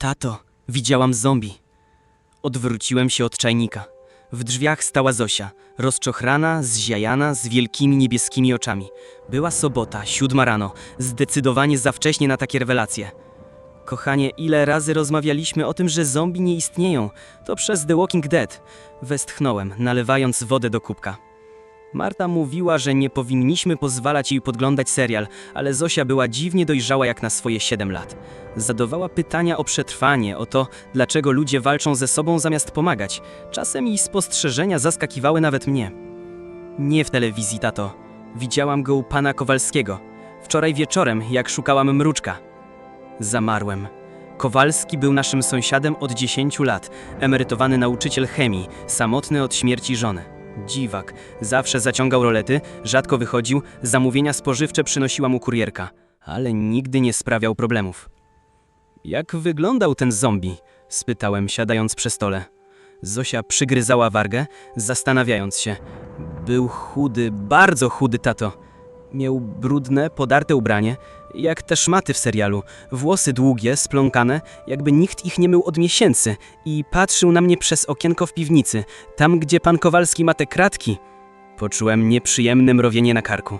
Tato, widziałam zombie. Odwróciłem się od czajnika. W drzwiach stała Zosia, rozczochrana, zziajana, z wielkimi niebieskimi oczami. Była sobota, siódma rano, zdecydowanie za wcześnie na takie rewelacje. Kochanie, ile razy rozmawialiśmy o tym, że zombie nie istnieją? To przez The Walking Dead. Westchnąłem, nalewając wodę do kubka. Marta mówiła, że nie powinniśmy pozwalać jej podglądać serial, ale Zosia była dziwnie dojrzała jak na swoje 7 lat. Zadawała pytania o przetrwanie, o to, dlaczego ludzie walczą ze sobą zamiast pomagać. Czasem jej spostrzeżenia zaskakiwały nawet mnie. Nie w telewizji, tato. Widziałam go u pana Kowalskiego. Wczoraj wieczorem, jak szukałam mruczka. Zamarłem. Kowalski był naszym sąsiadem od 10 lat, emerytowany nauczyciel chemii, samotny od śmierci żony. Dziwak, zawsze zaciągał rolety, rzadko wychodził, zamówienia spożywcze przynosiła mu kurierka, ale nigdy nie sprawiał problemów. Jak wyglądał ten zombie? spytałem, siadając przy stole. Zosia przygryzała wargę, zastanawiając się. Był chudy, bardzo chudy tato. Miał brudne, podarte ubranie, jak te szmaty w serialu, włosy długie, spląkane, jakby nikt ich nie mył od miesięcy i patrzył na mnie przez okienko w piwnicy, tam gdzie pan Kowalski ma te kratki. Poczułem nieprzyjemne mrowienie na karku.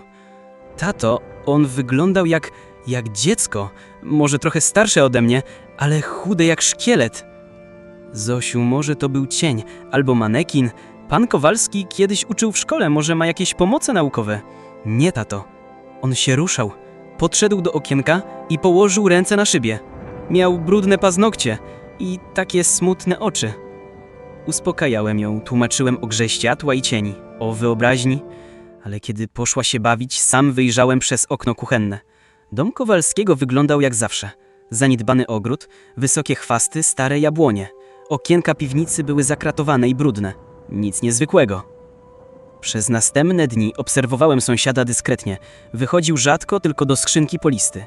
Tato, on wyglądał jak, jak dziecko, może trochę starsze ode mnie, ale chude jak szkielet. Zosiu, może to był cień albo manekin. Pan Kowalski kiedyś uczył w szkole, może ma jakieś pomoce naukowe. Nie, tato. On się ruszał. Podszedł do okienka i położył ręce na szybie. Miał brudne paznokcie i takie smutne oczy. Uspokajałem ją, tłumaczyłem o grze światła i cieni, o wyobraźni, ale kiedy poszła się bawić, sam wyjrzałem przez okno kuchenne. Dom Kowalskiego wyglądał jak zawsze. Zaniedbany ogród, wysokie chwasty, stare jabłonie. Okienka piwnicy były zakratowane i brudne. Nic niezwykłego. Przez następne dni obserwowałem sąsiada dyskretnie. Wychodził rzadko tylko do skrzynki po listy.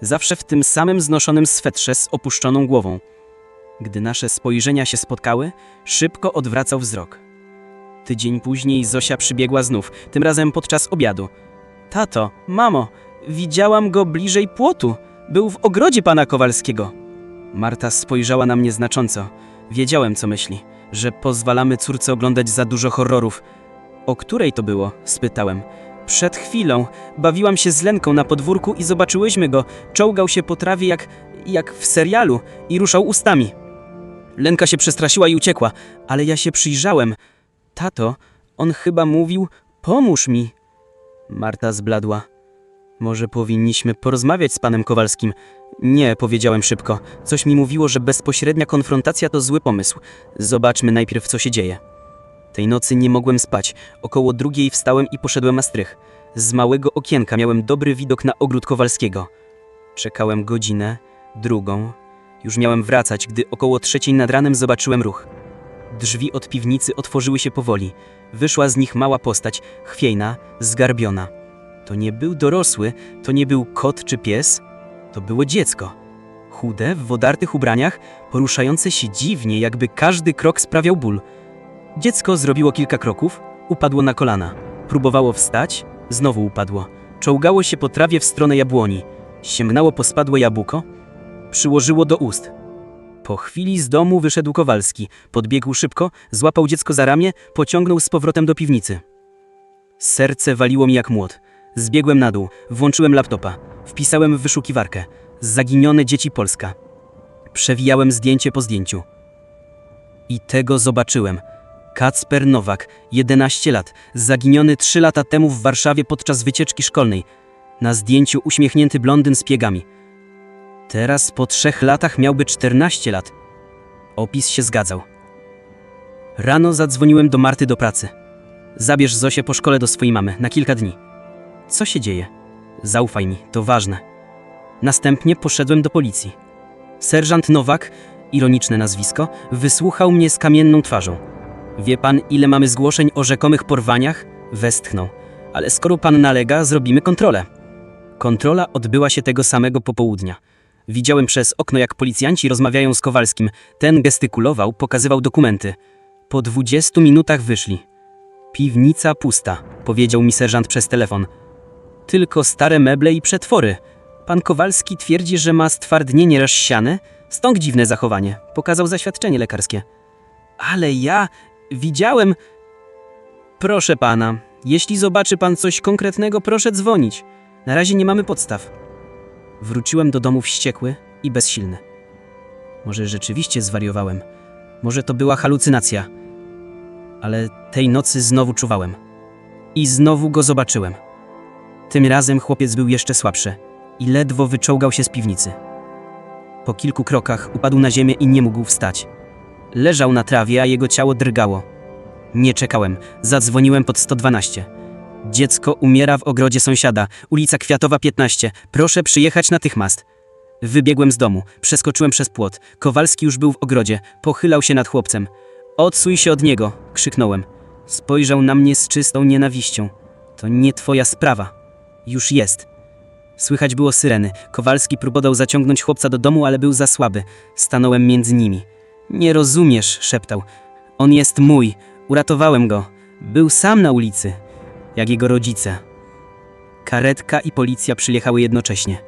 Zawsze w tym samym znoszonym swetrze z opuszczoną głową. Gdy nasze spojrzenia się spotkały, szybko odwracał wzrok. Tydzień później Zosia przybiegła znów, tym razem podczas obiadu. Tato, mamo, widziałam go bliżej płotu. Był w ogrodzie pana Kowalskiego. Marta spojrzała na mnie znacząco. Wiedziałem, co myśli, że pozwalamy córce oglądać za dużo horrorów. O której to było? spytałem. Przed chwilą bawiłam się z Lenką na podwórku i zobaczyłyśmy go. Czołgał się po trawie jak, jak w serialu i ruszał ustami. Lenka się przestraszyła i uciekła, ale ja się przyjrzałem. Tato, on chyba mówił: Pomóż mi. Marta zbladła. Może powinniśmy porozmawiać z panem Kowalskim? Nie, powiedziałem szybko. Coś mi mówiło, że bezpośrednia konfrontacja to zły pomysł. Zobaczmy najpierw, co się dzieje. Tej nocy nie mogłem spać. Około drugiej wstałem i poszedłem na strych. Z małego okienka miałem dobry widok na ogród Kowalskiego. Czekałem godzinę, drugą. Już miałem wracać, gdy około trzeciej nad ranem zobaczyłem ruch. Drzwi od piwnicy otworzyły się powoli. Wyszła z nich mała postać, chwiejna, zgarbiona. To nie był dorosły, to nie był kot czy pies, to było dziecko. Chude, w wodartych ubraniach, poruszające się dziwnie, jakby każdy krok sprawiał ból. Dziecko zrobiło kilka kroków, upadło na kolana. Próbowało wstać, znowu upadło. Czołgało się po trawie w stronę jabłoni. Sięgnęło po spadłe jabłko, przyłożyło do ust. Po chwili z domu wyszedł Kowalski. Podbiegł szybko, złapał dziecko za ramię, pociągnął z powrotem do piwnicy. Serce waliło mi jak młot. Zbiegłem na dół, włączyłem laptopa. Wpisałem w wyszukiwarkę. Zaginione dzieci Polska. Przewijałem zdjęcie po zdjęciu. I tego zobaczyłem. Kacper Nowak, 11 lat, zaginiony 3 lata temu w Warszawie podczas wycieczki szkolnej. Na zdjęciu uśmiechnięty blondyn z piegami. Teraz po trzech latach miałby 14 lat. Opis się zgadzał. Rano zadzwoniłem do Marty do pracy. Zabierz Zosię po szkole do swojej mamy na kilka dni. Co się dzieje? Zaufaj mi, to ważne. Następnie poszedłem do policji. Serżant Nowak, ironiczne nazwisko, wysłuchał mnie z kamienną twarzą. Wie pan, ile mamy zgłoszeń o rzekomych porwaniach? Westchnął. Ale skoro pan nalega, zrobimy kontrolę. Kontrola odbyła się tego samego popołudnia. Widziałem przez okno, jak policjanci rozmawiają z Kowalskim. Ten gestykulował, pokazywał dokumenty. Po 20 minutach wyszli. Piwnica pusta, powiedział mi serżant przez telefon. Tylko stare meble i przetwory. Pan Kowalski twierdzi, że ma stwardnienie rozsiane, Stąd dziwne zachowanie. Pokazał zaświadczenie lekarskie. Ale ja widziałem. Proszę pana, jeśli zobaczy pan coś konkretnego, proszę dzwonić. Na razie nie mamy podstaw. Wróciłem do domu wściekły i bezsilny. Może rzeczywiście zwariowałem. Może to była halucynacja. Ale tej nocy znowu czuwałem. I znowu go zobaczyłem. Tym razem chłopiec był jeszcze słabszy i ledwo wyczołgał się z piwnicy. Po kilku krokach upadł na ziemię i nie mógł wstać. Leżał na trawie, a jego ciało drgało. Nie czekałem, zadzwoniłem pod 112. Dziecko umiera w ogrodzie sąsiada, ulica Kwiatowa 15. Proszę przyjechać natychmiast. Wybiegłem z domu, przeskoczyłem przez płot. Kowalski już był w ogrodzie, pochylał się nad chłopcem. Odsuj się od niego, krzyknąłem. Spojrzał na mnie z czystą nienawiścią. To nie twoja sprawa. Już jest. Słychać było syreny. Kowalski próbował zaciągnąć chłopca do domu, ale był za słaby. Stanąłem między nimi. Nie rozumiesz, szeptał. On jest mój. Uratowałem go. Był sam na ulicy, jak jego rodzice. Karetka i policja przyjechały jednocześnie.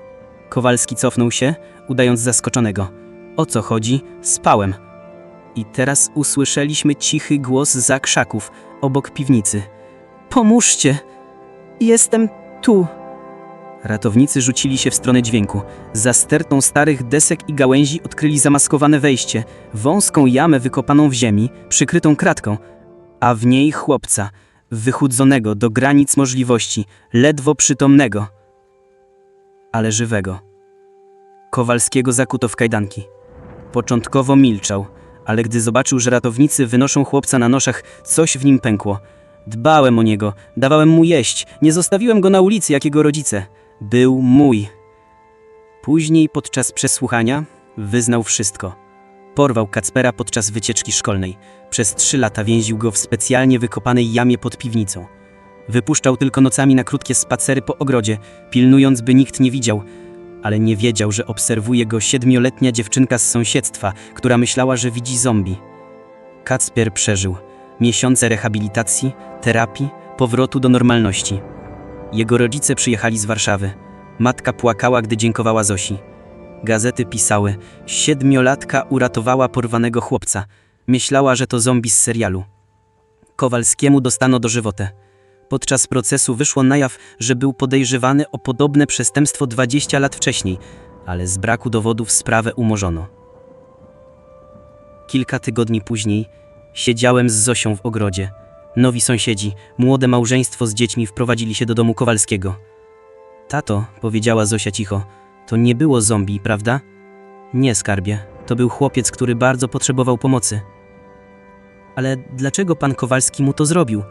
Kowalski cofnął się, udając zaskoczonego. O co chodzi? Spałem. I teraz usłyszeliśmy cichy głos za krzaków, obok piwnicy. Pomóżcie! Jestem tu! Ratownicy rzucili się w stronę dźwięku. Za stertą starych desek i gałęzi odkryli zamaskowane wejście, wąską jamę wykopaną w ziemi, przykrytą kratką, a w niej chłopca, wychudzonego do granic możliwości, ledwo przytomnego, ale żywego. Kowalskiego zakuto w kajdanki. Początkowo milczał, ale gdy zobaczył, że ratownicy wynoszą chłopca na noszach, coś w nim pękło. Dbałem o niego, dawałem mu jeść, nie zostawiłem go na ulicy jak jego rodzice. Był mój. Później podczas przesłuchania wyznał wszystko. Porwał Kacpera podczas wycieczki szkolnej. Przez trzy lata więził go w specjalnie wykopanej jamie pod piwnicą. Wypuszczał tylko nocami na krótkie spacery po ogrodzie, pilnując, by nikt nie widział, ale nie wiedział, że obserwuje go siedmioletnia dziewczynka z sąsiedztwa, która myślała, że widzi zombie. Kacper przeżył miesiące rehabilitacji, terapii, powrotu do normalności. Jego rodzice przyjechali z Warszawy. Matka płakała, gdy dziękowała Zosi. Gazety pisały: Siedmiolatka uratowała porwanego chłopca. Myślała, że to zombie z serialu. Kowalskiemu dostano dożywotę. Podczas procesu wyszło na jaw, że był podejrzewany o podobne przestępstwo 20 lat wcześniej, ale z braku dowodów sprawę umorzono. Kilka tygodni później siedziałem z Zosią w ogrodzie. Nowi sąsiedzi, młode małżeństwo z dziećmi wprowadzili się do domu Kowalskiego. Tato, powiedziała Zosia cicho, to nie było zombie, prawda? Nie, skarbie. To był chłopiec, który bardzo potrzebował pomocy. Ale dlaczego pan Kowalski mu to zrobił?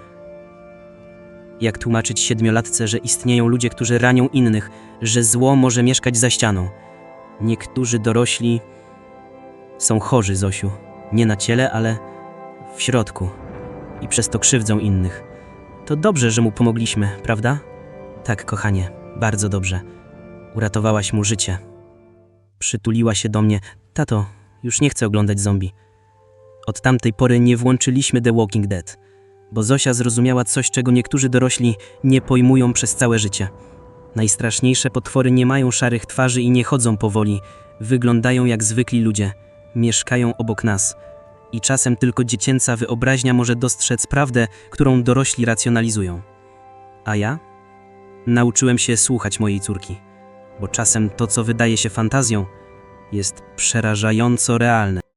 Jak tłumaczyć siedmiolatce, że istnieją ludzie, którzy ranią innych, że zło może mieszkać za ścianą? Niektórzy dorośli są chorzy, Zosiu. Nie na ciele, ale w środku. I przez to krzywdzą innych. To dobrze, że mu pomogliśmy, prawda? Tak, kochanie, bardzo dobrze. Uratowałaś mu życie. Przytuliła się do mnie. Tato, już nie chcę oglądać zombie. Od tamtej pory nie włączyliśmy The Walking Dead, bo Zosia zrozumiała coś, czego niektórzy dorośli nie pojmują przez całe życie. Najstraszniejsze potwory nie mają szarych twarzy i nie chodzą powoli. Wyglądają jak zwykli ludzie. Mieszkają obok nas. I czasem tylko dziecięca wyobraźnia może dostrzec prawdę, którą dorośli racjonalizują. A ja? Nauczyłem się słuchać mojej córki, bo czasem to, co wydaje się fantazją, jest przerażająco realne.